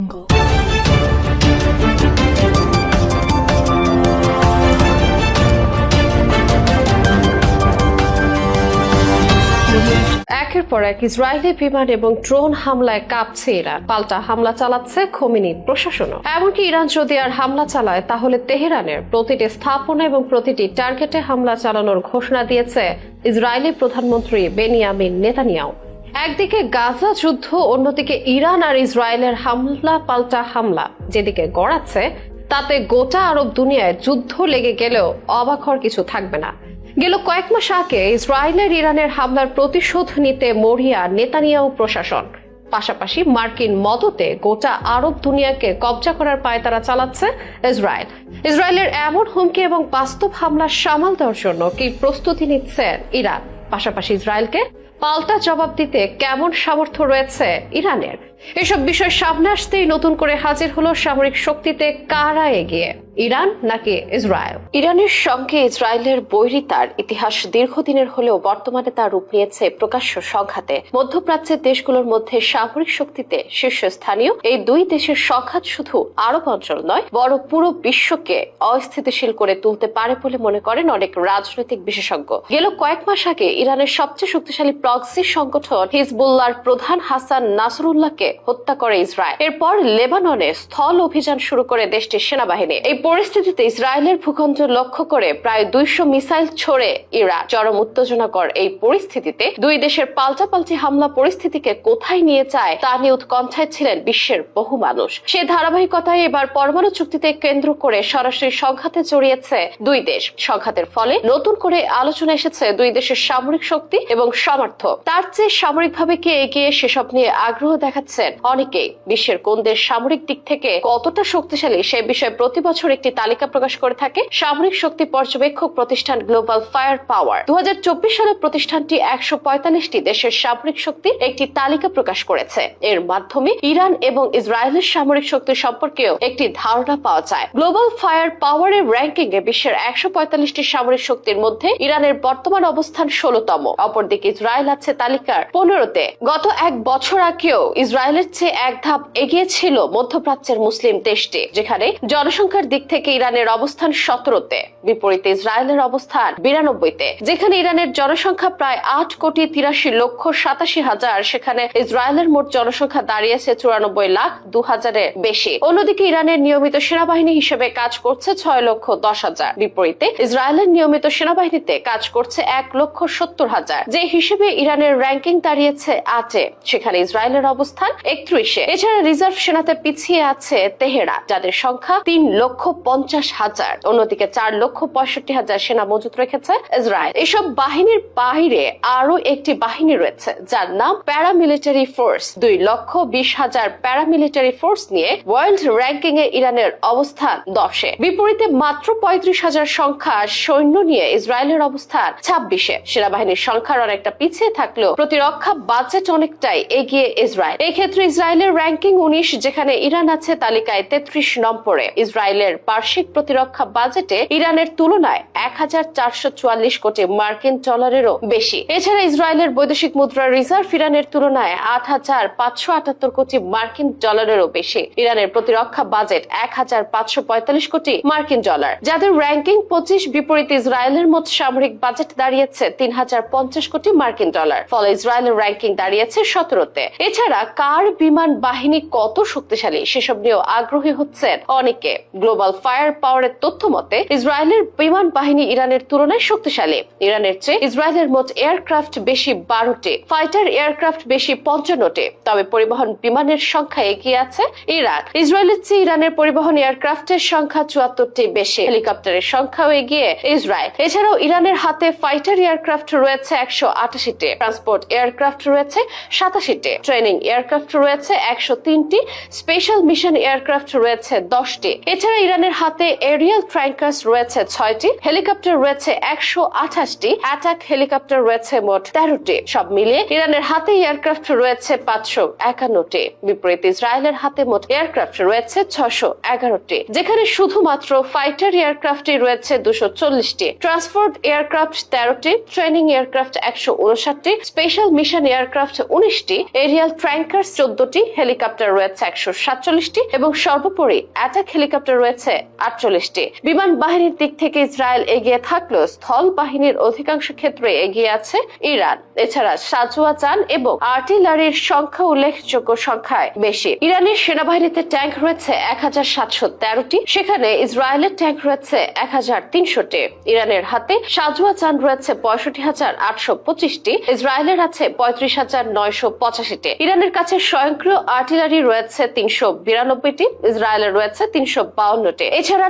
একের পর এক ইসরায়েলি বিমান এবং ড্রোন হামলায় কাঁপছে ইরান। পাল্টা হামলা চালাচ্ছে খোমিনি প্রশাসনও। এমনকি ইরান যদি আর হামলা চালায়, তাহলে তেহরানের প্রতিটি স্থাপনা এবং প্রতিটি টার্গেটে হামলা চালানোর ঘোষণা দিয়েছে ইসরায়েলি প্রধানমন্ত্রী বেনিয়ামিন নেতানিয়াও একদিকে গাজা যুদ্ধ, অন্যদিকে ইরান আর ইসরায়েলের হামলা, পাল্টা হামলা। যেদিকে গড়াচ্ছে, তাতে গোটা আরব দুনিয়ায় যুদ্ধ লেগে গেলেও অবাক কিছু থাকবে না। গেল কয়েক মাস আগে ইসরায়েলের ইরানের হামলার প্রতিশোধ নিতে মরিয়া নেতানিয়াও প্রশাসন। পাশাপাশি মার্কিন মদতে গোটা আরব দুনিয়াকে কবজা করার পায় তারা চালাচ্ছে ইসরায়েল। ইসরায়েলের এমন হুমকি এবং বাস্তব হামলা সামাল দেওয়ার জন্য কি প্রস্তুতি নিচ্ছেন ইরান? পাশাপাশি ইসরায়েলকে পাল্টা জবাব দিতে কেমন সামর্থ্য রয়েছে ইরানের? এসব বিষয় সামনে আসতেই নতুন করে হাজির হলো সামরিক শক্তিতে কারা এগিয়ে? ইরান নাকি ইসরায়েল? ইরানের সঙ্গে ইসরায়েলের বৈরিতার ইতিহাস দীর্ঘদিনের হলেও বর্তমানে তা রূপ নিয়েছে প্রকাশ্য সংঘাতে। মধ্যপ্রাচ্যের দেশগুলোর মধ্যে সামরিক শক্তিতে শীর্ষস্থানীয়। এই দুই দেশের সংঘাত শুধু আরব অঞ্চল নয় বড় পুরো বিশ্বকে অস্থিতিশীল করে তুলতে পারে বলে মনে করেন অনেক রাজনৈতিক বিশেষজ্ঞ। গেল কয়েক মাস আগে ইরানের সবচেয়ে শক্তিশালী প্রক্সি সংগঠন হিজবুল্লাহর প্রধান হাসান নাসরুল্লাহকে হত্যা করে ইসরায়েল। এরপর লেবাননে স্থল অভিযান শুরু করে দেশটির সেনাবাহিনী। এই পরিস্থিতিতে ইসরায়েলের ভূখণ্ড লক্ষ্য করে প্রায় দুইশো মিসাইল ছড়ে ইরান। চরম উত্তেজনাকর এই পরিস্থিতিতে দুই দেশের পাল্টাপাল্টি হামলা পরিস্থিতিকে কোথায় নিয়ে যায় তা নিয়ে উৎকণ্ঠায় ছিলেন বিশ্বের বহু মানুষ। সে ধারাবাহিকতায় এবার পরমাণু চুক্তিতে কেন্দ্র করে সরাসরি সংঘাতে জড়িয়েছে দুই দেশ। সংঘাতের ফলে নতুন করে আলোচনা এসেছে দুই দেশের সামরিক শক্তি এবং সামর্থ্য। তার চেয়ে সামরিকভাবে কে এগিয়ে সেসব নিয়ে আগ্রহ দেখাচ্ছেন অনেকেই বিশ্বের কোন দেশ সামরিক দিক থেকে কতটা শক্তিশালী সে বিষয়ে প্রতি বছর একটি তালিকা প্রকাশ করে থাকে। সামরিক শক্তি পর্যবেক্ষক প্রতিষ্ঠান গ্লোবাল ফায়ার পাওয়ার দু সালে প্রতিষ্ঠানটি একশো পঁয়তাল্লিশটি দেশের সামরিক শক্তির একটি তালিকা প্রকাশ করেছে। এর মাধ্যমে ইরান এবং ইসরায়েলের সামরিক শক্তি সম্পর্কেও একটি ধারণা পাওয়া যায়। গ্লোবাল ফায়ার পাওয়ারের র্যাঙ্কিং এ বিশ্বের একশো পঁয়তাল্লিশটি সামরিক শক্তির মধ্যে ইরানের বর্তমান অবস্থান ষোলতম। অপরদিকে ইসরায়েল আছে তালিকার পনেরোতে। গত এক বছর আগেও ইসরায়েলের চেয়ে এক ধাপ এগিয়ে ছিল মধ্যপ্রাচ্যের মুসলিম দেশটি, যেখানে জনসংখ্যার দিক থেকে ইরানের অবস্থান সতেরোতে, বিপরীতে ইসরায়েলের অবস্থান বিরানব্বইতে, যেখানে ইরানের জনসংখ্যা প্রায় আট কোটি তিরাশি লক্ষ সাতাশি হাজার, সেখানে ইসরায়েলের মোট জনসংখ্যা দাঁড়িয়েছে চুরানব্বই লাখ দু হাজারের বেশি। অন্যদিকে ইরানের নিয়মিত সেনাবাহিনী হিসেবে কাজ করছে ছয় লক্ষ দশ হাজার, বিপরীতে ইসরায়েলের নিয়মিত সেনাবাহিনীতে কাজ করছে এক লক্ষ সত্তর হাজার। যে হিসেবে ইরানের র্যাঙ্কিং দাঁড়িয়েছে আছে সেখানে ইসরায়েলের অবস্থান একত্রিশে। এছাড়া রিজার্ভ সেনাতে পিছিয়ে আছে তেহেরা, যাদের সংখ্যা তিন লক্ষ পঞ্চাশ হাজার। অন্যদিকে চার লক্ষ পঁয়ষট্টি হাজার সেনা মজুত রেখেছে ইসরায়েল। এসব বাহিনীর বাইরে আরও একটি বাহিনী রয়েছে, যার নাম প্যারামিলিটারি ফোর্স দুই লক্ষ বিশ হাজার প্যারামিলিটারি ফোর্স নিয়ে ওয়ার্ল্ড র্যাঙ্কিং এ ইরানের অবস্থান দশে। বিপরীতে মাত্র পঁয়ত্রিশ হাজার সংখ্যার সৈন্য নিয়ে ইসরায়েলের অবস্থান ছাব্বিশে। সেনাবাহিনীর সংখ্যার অনেকটা পিছিয়ে থাকলেও প্রতিরক্ষা বাজেট অনেকটাই এগিয়ে ইসরায়েল। এক্ষেত্রে ইসরায়েলের র্যাঙ্কিং উনিশ, যেখানে ইরান আছে তালিকায় তেত্রিশ নম্বরে। ইসরায়েলের বার্ষিক প্রতিরক্ষা বাজেটে ইরানের তুলনায় এক হাজার চারশো চুয়াল্লিশ কোটি মার্কিন ডলারেরও বেশি। এছাড়া ইসরায়েলের বৈদেশিক মুদ্রার রিজার্ভ ইরানের তুলনায় আট হাজার পাঁচশো আটাত্তর কোটি মার্কিন ডলারেরও বেশি। ইরানের প্রতিরক্ষা বাজেট এক হাজার পাঁচশো পঁয়তাল্লিশ কোটি মার্কিন ডলার। যাদের র্যাঙ্কিং পঁচিশ, বিপরীত ইসরায়েলের মোট সামরিক বাজেট দাঁড়িয়েছে তিন হাজার পঞ্চাশ কোটি মার্কিন ডলার। ফলে ইসরায়েলের র্যাঙ্কিং দাঁড়িয়েছে সতেরোতে। এছাড়া কার বিমান বাহিনী কত শক্তিশালী সেসব নিয়েও আগ্রহী হচ্ছেন অনেকে। গ্লোবাল ফায়ার পাওয়ারের তথ্য মতে, ইসরায়েলের বিমান বাহিনী ইরানের তুলনায় শক্তিশালী। ইরানের চেয়ে ইসরায়েলের মোট এয়ারক্রাফট বেশি বারোটি, ফাইটার এয়ারক্রাফট বেশি পঞ্চান্নটি। তবে পরিবহন বিমানের সংখ্যা এগিয়ে আছে ইরান। ইসরায়েলের চেয়ে ইরানের পরিবহন এয়ারক্রাফটের সংখ্যা চুয়াত্তরটি বেশি। হেলিকপ্টারের সংখ্যাও এগিয়ে ইসরায়েল। এছাড়াও ইরানের হাতে ফাইটার এয়ারক্রাফট রয়েছে একশো আটাশিটি, ট্রান্সপোর্ট এয়ারক্রাফট রয়েছে সাতাশিটি। ট্রেনিং এয়ারক্রাফট রয়েছে, একশো তিনটি। স্পেশাল মিশন এয়ারক্রাফট রয়েছে, দশটি। এছাড়া ইরানের হাতে এরিয়াল ট্রাঙ্কার্স রয়েছে, ছয়টি। হেলিকপ্টার রয়েছে, একশো আঠাশটি। অ্যাটাক হেলিকপ্টার রয়েছে, মোট তেরোটি। সব মিলিয়ে ইরানের হাতে এয়ারক্রাফট রয়েছে, পাঁচশো একান্নটি। বিপরীত ইসরায়েলের হাতে মোট এয়ারক্রাফট রয়েছে ছশো এগারোটি। যেখানে শুধুমাত্র ফাইটার এয়ারক্রাফটই রয়েছে, দুশো চল্লিশটি। ট্রান্সপোর্ট এয়ারক্রাফট তেরোটি, ট্রেনিং এয়ারক্রাফট একশো উনষাটটি, স্পেশাল মিশন এয়ারক্রাফট উনিশটি, এরিয়াল ট্র্যাঙ্কার্স চোদ্দটি হেলিকপ্টার রয়েছে একশো সাতচল্লিশটি এবং সর্বোপরি অ্যাটাক হেলিকপ্টার রয়েছে আটচল্লিশটি। বিমান বাহিনীর দিক থেকে ইসরায়েল এগিয়ে থাকলেও স্থল বাহিনীর অধিকাংশ ক্ষেত্রে এগিয়ে আছে ইরান। এছাড়া সাজোয়া চান এবং আর্টিলারির সংখ্যা উল্লেখযোগ্য সংখ্যায় বেশি। ইরানের সেনাবাহিনীতে ট্যাঙ্ক রয়েছে এক হাজার সাতশো তেরোটি, সেখানে ইসরায়েলের ট্যাঙ্ক রয়েছে এক হাজার তিনশোটি। ইরানের হাতে সাজোয়া চান রয়েছে পঁয়ষট্টি হাজার আটশো পঁচিশটি, ইসরায়েলের আছে পঁয়ত্রিশ হাজার নয়শো পঁচাশিটি। ইরানের কাছে স্বয়ংক্রিয় আর্টিলারি রয়েছে তিনশো বিরানব্বইটি, ইসরায়েলের রয়েছে তিনশো বাউন্নটি। এছাড়া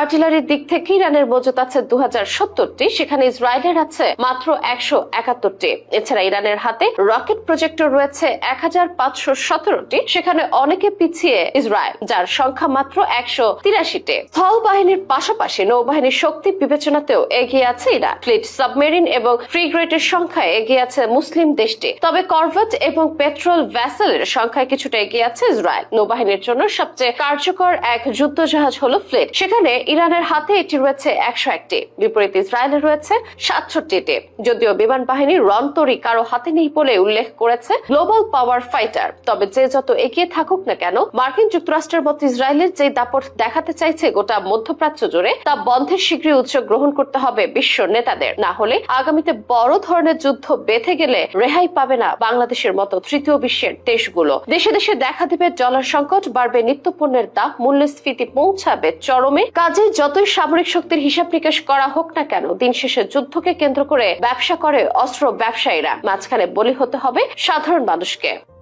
আর্টিলারির দিক থেকে ইরানের আছে দু সত্তরটি, সেখানে ইসরায়েলের আছে মাত্র একশো একাত্তরটি। এছাড়া ইরানের হাতে রকেট প্রজেক্টর রয়েছে এক হাজার পাঁচশো সতেরোটি, সেখানে অনেকে পিছিয়ে ইসরায়েল, যার সংখ্যা মাত্র একশো তিরাশিটি। স্থল বাহিনীর পাশাপাশি নৌবাহিনীর শক্তি বিবেচনাতেও এগিয়ে আছে ইরান। ফ্লিট সাবমেরিন এবং ফ্রিগ্রেটের সংখ্যায় এগিয়ে আছে মুসলিম দেশটি। তবে করভেট এবং পেট্রোল ভ্যাসেলের সংখ্যায় কিছুটা এগিয়ে আছে ইসরায়েল। নৌবাহিনীর জন্য সবচেয়ে কার্যকর এক যুদ্ধ জাহাজ হলো ফ্লিট। সেখানে ইরানের হাতে এটি রয়েছে একশো একটি। বিপরীত ইসরায়েলের রয়েছে সাতষট্টিটি যদিও বিমান বাহিনী রন্তরি কারও হাতে নেই বলে উল্লেখ করেছে গ্লোবাল পাওয়ার ফাইটার। তবে যে যত এগিয়ে থাকুক না কেন, মার্কিন যুক্তরাষ্ট্রের মতো ইসরায়েলের যে দাপট দেখাতে চাইছে গোটা মধ্যপ্রাচ্য জুড়ে, তা বন্ধের শীঘ্রই উদ্যোগ গ্রহণ করতে হবে বিশ্ব নেতাদের। না হলে আগামীতে বড় ধরনের যুদ্ধ বেঁধে গেলে রেহাই পাবে না বাংলাদেশের মতো তৃতীয় বিশ্বের দেশগুলো। দেশে দেশে দেখা দেবে ডলার সংকট, বাড়বে নিত্য পণ্যের দাম, মূল্যস্ফীতি পৌঁছাবে চরমে। কাজে যতই সামরিক শক্তির হিসাব নিকাশ করা হোক না কেন, দিন শেষে যুদ্ধকে কেন্দ্র করে ব্যবসা করে অস্ত্র ব্যবসায়ীরা। মাঝখানে বলি হতে হবে সাধারণ মানুষকে।